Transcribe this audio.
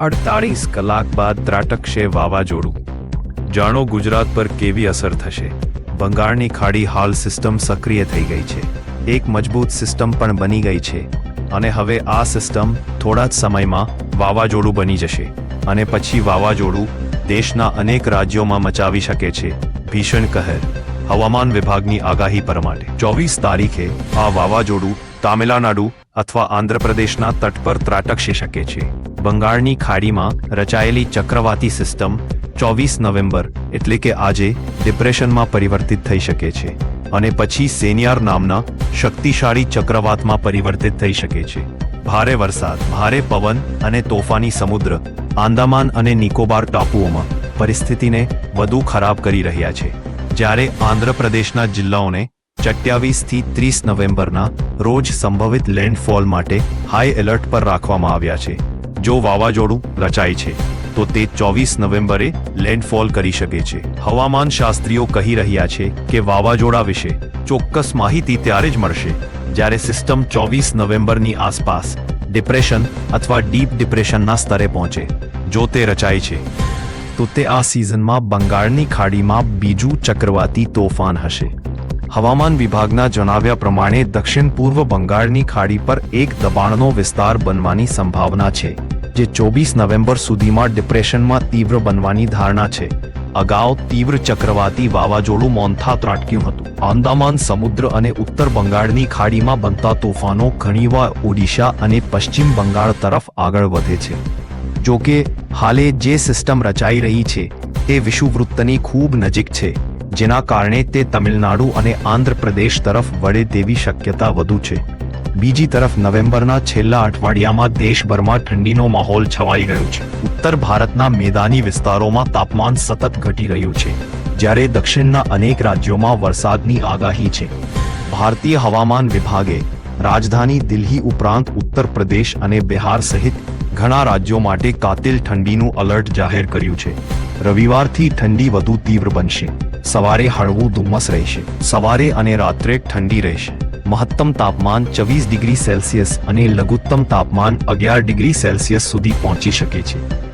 અડતાળીસ કલાક બાદ ત્રાટકશે વાવાઝોડું. જાણો ગુજરાત પર કેવી અસર થશે. બંગાળની ખાડી હાલ સિસ્ટમ સક્રિય થઈ ગઈ છે. એક મજબૂત સિસ્ટમ પણ બની ગઈ છે. અને હવે આ સિસ્ટમ થોડા જ સમયમાં વાવાઝોડું બની જશે. અને પછી વાવાઝોડું દેશના અનેક રાજ્યોમાં મચાવી શકે છે. ભીષણ કહેર, હવામાન વિભાગની આગાહી પ્રમાણે. ચોવીસ તારીખે આ વાવાઝોડું તામિલનાડુ અથવા આંધ્રપ્રદેશના તટ પર ત્રાટકશી શકે છે. બંગાળની ખાડીમાં રચાયેલી ચક્રવાતી સિસ્ટમ ચોવીસ નવેમ્બર એટલે કે આજે ડિપ્રેશનમાં પરિવર્તિત થઈ શકે છે અને પછી સેનિયાર નામના શક્તિશાળી ચક્રવાતમાં પરિવર્તિત થઈ શકે છે. ભારે વરસાદ, ભારે પવન અને તોફાની સમુદ્ર, આંદામાન અને નિકોબાર ટાપુઓમાં પરિસ્થિતિને વધુ ખરાબ કરી રહ્યા છે. જ્યારે આંધ્રપ્રદેશના જિલ્લાઓને ચટ્યાવીસથી ત્રીસ નવેમ્બરના રોજ સંભવિત લેન્ડફોલ માટે હાઈ એલર્ટ પર રાખવામાં આવ્યા છે. જો વાવાઝોડું રચાય છે, તો તે ચોવીસ નવેમ્બરે લેન્ડફોલ કરી શકે છે. હવામાન શાસ્ત્રીઓ કહી રહ્યા છે કે વાવાઝોડા વિશે ચોક્કસ માહિતી ત્યારે જ મળશે, જ્યારે સિસ્ટમ ચોવીસ નવેમ્બરની આસપાસ ડિપ્રેશન અથવા ડીપ ડિપ્રેશનના સ્તરે પહોંચે. જો તે રચાય છે, તો તે આ સિઝનમાં બંગાળની ખાડીમાં બીજું ચક્રવાતી તોફાન હશે. હવામાન વિભાગના જણાવ્યા પ્રમાણે દક્ષિણ પૂર્વ બંગાળની ખાડી પર એક દબાણનો વિસ્તાર બનવાની સંભાવના છે. જે ચોવીસ નવેમ્બર સુધીમાં ડિપ્રેશનમાં તીવ્ર બનવાની ધારણા છે. અગાઉ તીવ્ર ચક્રવાતી વાવાઝોડું મોન્થા ત્રાટક્યું હતું. આંદામાન સમુદ્ર અને ઉત્તર બંગાળની ખાડીમાં બનતા તોફાનો ઘણીવાર ઓડિશા અને પશ્ચિમ બંગાળ તરફ આગળ વધે છે. જો કે, હાલે જે સિસ્ટમ રચાઈ રહી છે, તે વિષુવવૃત્તની ખૂબ નજીક છે, જેના કારણે તે તમિલનાડુ અને આંધ્રપ્રદેશ તરફ વળે તેવી શક્યતા વધુ છે. બીજી તરફ નવેમ્બરના છેલ્લા અઠવાડિયામાં દેશભરમાં ઠંડીનો માહોલ છવાઈ ગયો છે. ઉત્તર ભારતના મેદાની વિસ્તારોમાં તાપમાન સતત ઘટી રહ્યું છે. જ્યારે દક્ષિણના અનેક રાજ્યોમાં વરસાદની આગાહી છે. ભારતીય હવામાન વિભાગે રાજધાની દિલ્હી ઉપરાંત ઉત્તર પ્રદેશ અને બિહાર સહિત ઘણા રાજ્યો માટે કાતિલ ઠંડીનું અલર્ટ જાહેર કર્યું છે. રવિવારથી ઠંડી વધુ તીવ્ર બનશે. સવારે હળવું ધુમ્મસ રહેશે. સવારે અને રાત્રે ઠંડી રહેશે. મહત્તમ તાપમાન ચોવીસ ડિગ્રી સેલ્સિયસ અને લઘુત્તમ તાપમાન અગિયાર ડિગ્રી સેલ્સિયસ સુધી પહોંચી શકે છે.